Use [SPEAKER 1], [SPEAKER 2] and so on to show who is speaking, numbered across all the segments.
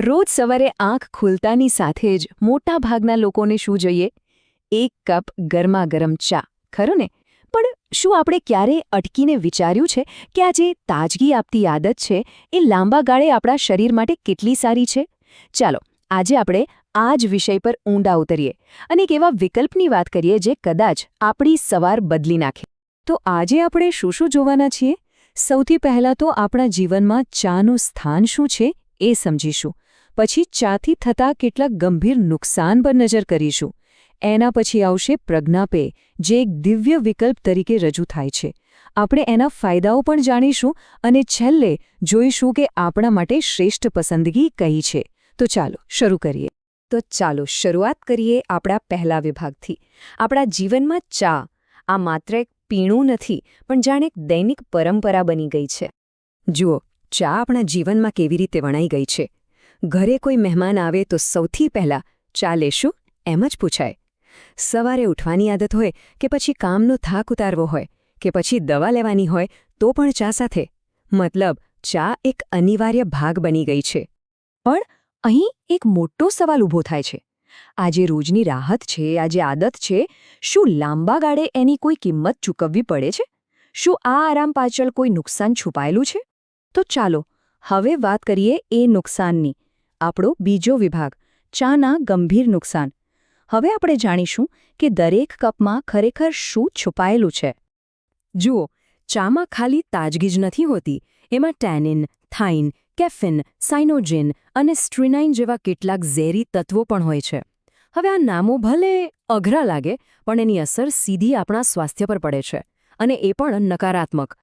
[SPEAKER 1] રોજ સવારે આંખ ખુલતાની સાથે જ મોટા ભાગના લોકોને શું જોઈએ? એક કપ ગરમાગરમ ચા. ખરું ને? પણ શું આપણે ક્યારેય અટકીને વિચાર્યું છે કે આ જે તાજગી આપતી આદત છે, એ લાંબા ગાળે આપણા શરીર માટે કેટલી સારી છે? ચાલો, આજે આપણે આ જ વિષય પર ઊંડા ઉતરીએ અને એક એવા વિકલ્પની વાત કરીએ જે કદાચ આપણી સવાર બદલી નાખે. તો આજે આપણે શું શું જોવાના છીએ? સૌથી પહેલાં તો આપણા જીવનમાં ચાનું સ્થાન શું છે એ સમજીશું. પછી ચાથી થતા કેટલાક ગંભીર નુકસાન પર નજર કરીશું. એના પછી આવશે પ્રજ્ઞાપે જે એક દિવ્ય વિકલ્પ તરીકે રજૂ થાય છે. આપણે એના ફાયદાઓ પણ જાણીશું અને છેલ્લે જોઈશું કે આપણા માટે શ્રેષ્ઠ પસંદગી કઈ છે. તો ચાલો, શરૂ કરીએ. તો ચાલો, શરૂઆત કરીએ આપણા પહેલા વિભાગથી. આપણા જીવનમાં ચા, આ માત્ર એક પીણું નથી, પણ જાણે એક દૈનિક પરંપરા બની ગઈ છે. જુઓ, ચા આપણા જીવનમાં કેવી રીતે વણાઈ ગઈ છે. ઘરે કોઈ મહેમાન આવે તો સૌથી પહેલાં ચા લેશું? એમ જ પૂછાય. સવારે ઉઠવાની આદત હોય કે પછી કામનો થાક ઉતારવો હોય કે પછી દવા લેવાની હોય તો પણ ચા સાથે. મતલબ, ચા એક અનિવાર્ય ભાગ બની ગઈ છે. પણ અહીં એક મોટો સવાલ ઊભો થાય છે. આ જે રોજની રાહત છે આ જે આદત છે, શું લાંબા ગાળે એની કોઈ કિંમત ચૂકવવી પડે છે? શું આ આરામ પાછળ કોઈ નુકસાન છુપાયેલું છે? તો ચાલો, હવે વાત કરીએ એ નુકસાનની. આપણો બીજો વિભાગ, ચાના ગંભીર નુકસાન. હવે આપણે જાણીશું કે દરેક કપમાં ખરેખર શું છુપાયેલું છે. જુઓ, ચામાં ખાલી તાજગી જ નથી હોતી. એમાં ટેનિન, થાઇન, કેફિન સાઇનોજિન અને સ્ટ્રીનાઇન જેવા કેટલાક ઝેરી તત્વો પણ હોય છે. હવે આ નામો ભલે અઘરા લાગે, પણ એની અસર સીધી આપણા સ્વાસ્થ્ય પર પડે છે અને એ પણ નકારાત્મક.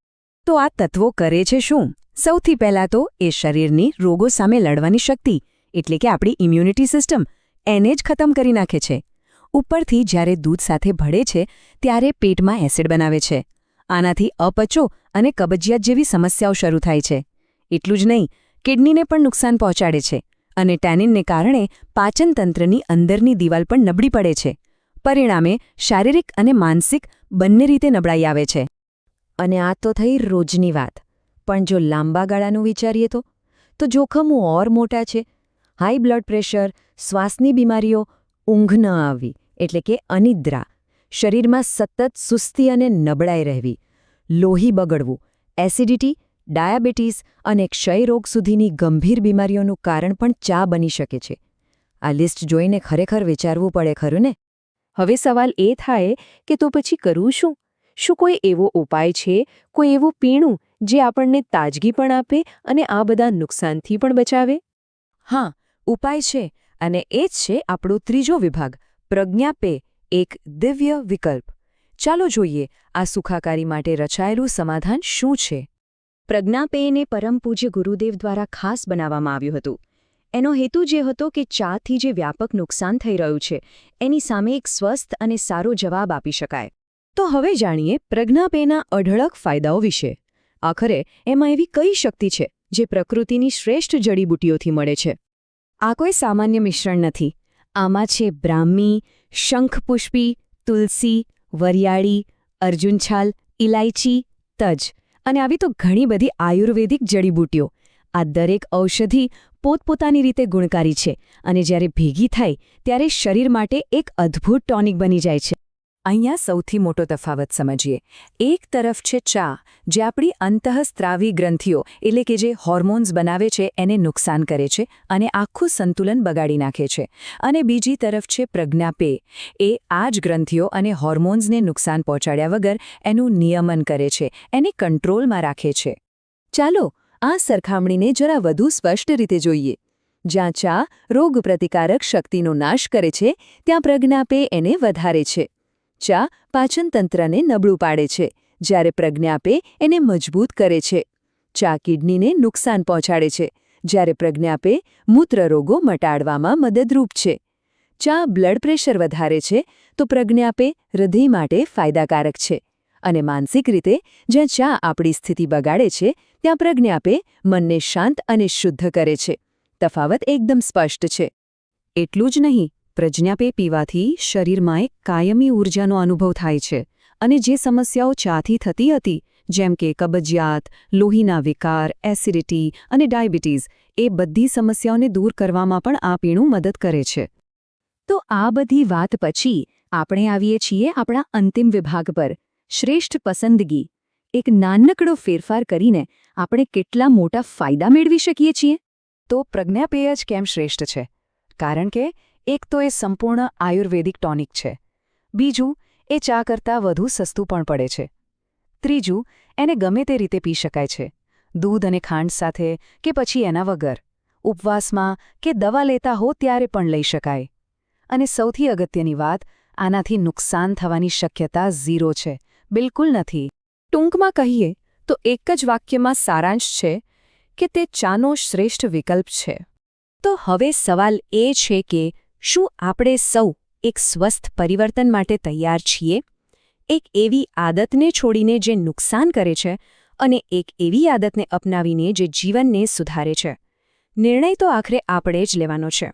[SPEAKER 1] તો આ તત્વો કરે છે શું? સૌથી પહેલાં તો એ શરીરની રોગો સામે લડવાની શક્તિ, એટલે કે આપણી ઇમ્યુનિટી સિસ્ટમ એને જ ખતમ કરી નાખે છે. ઉપરથી જ્યારે દૂધ સાથે ભળે છે, ત્યારે પેટમાં એસિડ બનાવે છે. આનાથી અપચો અને કબજિયાત જેવી સમસ્યાઓ શરૂ થાય છે. એટલું જ નહીં, કિડનીને પણ નુકસાન પહોંચાડે છે અને ટેનિનને કારણે પાચનતંત્રની અંદરની દિવાલ પણ નબળી પડે છે. પરિણામે શારીરિક અને માનસિક બંને રીતે નબળાઈ આવે છે. અને આ તો થઈ રોજની વાત. પણ જો લાંબા ગાળાનું વિચારીએ તો? તો જોખમો ઓર મોટા છે. હાઈ બ્લડ પ્રેશર, શ્વાસની બીમારીઓ, ઊંઘ ન આવવી, એટલે કે અનિદ્રા. શરીરમાં સતત સુસ્તી અને નબળાઈ રહેવી. લોહી બગડવું, એસિડિટી, ડાયાબિટીસ અને ક્ષયરોગ સુધીની ગંભીર બીમારીઓનું કારણ પણ ચા બની શકે છે. આ લિસ્ટ જોઈને ખરેખર વિચારવું પડે, ખરું ને? હવે સવાલ એ થાય કે તો પછી કરવું શું? શું કોઈ એવો ઉપાય છે? કોઈ એવું પીણું જે આપણને તાજગી પણ આપે અને આ બધા નુકસાનથી પણ બચાવે? હા ઉપાય છે અને એ જ છે આપણો ત્રીજો વિભાગ પ્રજ્ઞાપે એક દિવ્ય વિકલ્પ. ચાલો જોઈએ આ સુખાકારી માટે રચાયેલું સમાધાન શું છે? પ્રજ્ઞાપેયને પરમ પૂજ્ય ગુરુદેવ દ્વારા ખાસ બનાવવામાં આવ્યું હતું. એનો હેતુ જે હતો કે ચાથી જે વ્યાપક નુકસાન થઈ રહ્યું છે એની સામે એક સ્વસ્થ અને સારો જવાબ આપી શકાય. તો હવે જાણીએ પ્રજ્ઞાપેના અઢળક ફાયદાઓ વિશે. આખરે એમાં એવી કઈ શક્તિ છે જે પ્રકૃતિની શ્રેષ્ઠ જડીબુટીઓથી મળે છે? આ કોઈ સામાન્ય મિશ્રણ નથી. આમાં છે બ્રાહ્મી, શંખપુષ્પી, તુલસી, વરિયાળી, અર્જુનછાલ ઇલાયચી તજ અને આવી તો ઘણી બધી આયુર્વેદિક જડીબુટીઓ આ દરેક ઔષધિ પોતપોતાની રીતે ગુણકારી છે અને જ્યારે ભેગી થાય ત્યારે શરીર માટે એક અદ્ભુત ટોનિક બની જાય છે. અહીંયા સૌથી મોટો તફાવત સમજીએ. એક તરફ છે ચા, જે આપણી અંતઃસ્ત્રાવી ગ્રંથિઓ, એટલે કે જે હોર્મોન્સ બનાવે છે, એને નુકસાન કરે છે અને આખું સંતુલન બગાડી નાખે છે. અને બીજી તરફ છે પ્રજ્ઞાપે એ આ જ ગ્રંથિઓ અને હોર્મોન્સને નુકસાન પહોંચાડ્યા વગર એનું નિયમન કરે છે, એને કંટ્રોલમાં રાખે છે. ચાલો, આ સરખામણીને જરા વધુ સ્પષ્ટ રીતે જોઈએ. જ્યાં ચા રોગપ્રતિકારક શક્તિનો નાશ કરે છે, ત્યાં પ્રજ્ઞાપે એને વધારે છે. ચા પાચનતંત્રને નબળું પાડે છે. જ્યારે પ્રજ્ઞાપે એને મજબૂત કરે છે. ચા કિડનીને નુકસાન પહોંચાડે છે. જ્યારે પ્રજ્ઞાપે મૂત્રરોગો મટાડવામાં મદદરૂપ છે. ચા બ્લડ પ્રેશર વધારે છે, તો પ્રજ્ઞાપે હૃદય માટે ફાયદાકારક છે. અને માનસિક રીતે, જ્યાં ચા આપણી સ્થિતિ બગાડે છે, ત્યાં પ્રજ્ઞાપે મનને શાંત અને શુદ્ધ કરે છે. તફાવત એકદમ સ્પષ્ટ છે. એટલું જ નહીં પ્રજ્ઞાપે પીવાથી શરીરમાં એક કાયમી ઊર્જાનો અનુભવ થાય છે અને જે સમસ્યાઓ ચાથી થતી હતી, જેમ કે કબજિયાત, લોહીના વિકાર, એસિડિટી અને ડાયાબિટીસ, એ બધી સમસ્યાઓને દૂર કરવામાં પણ આ પીણું મદદ કરે છે. તો આ બધી વાત પછી આપણે આવીએ છીએ આપણા અંતિમ વિભાગ પર, શ્રેષ્ઠ પસંદગી. એક નાનકડો ફેરફાર કરીને આપણે કેટલા મોટા ફાયદા મેળવી શકીએ છીએ? તો પ્રજ્ઞાપેય જ કેમ શ્રેષ્ઠ છે? કારણ કે એક તો એ સંપૂર્ણ આયુર્વેદિક ટોનિક છે. બીજું, એ ચા કરતાં વધુ સસ્તું પણ પડે છે. ત્રીજું, એને ગમે તે રીતે પી શકાય છે. દૂધ અને ખાંડ સાથે કે પછી એના વગર. ઉપવાસમાં કે દવા લેતા હો ત્યારે પણ લઈ શકાય. અને સૌથી અગત્યની વાત, આનાથી નુકસાન થવાની શક્યતા ઝીરો છે. બિલકુલ નથી. ટૂંકમાં કહીએ, તો એક જ વાક્યમાં સારાંશ છે કે તે ચાનો શ્રેષ્ઠ વિકલ્પ છે. તો હવે સવાલ એ છે કે શું આપણે સૌ એક સ્વસ્થ પરિવર્તન માટે તૈયાર છીએ? એક એવી આદતને છોડીને જે નુકસાન કરે છે અને એક એવી આદતને અપનાવીને જે જીવનને સુધારે છે. નિર્ણય તો આખરે આપણે જ લેવાનો છે.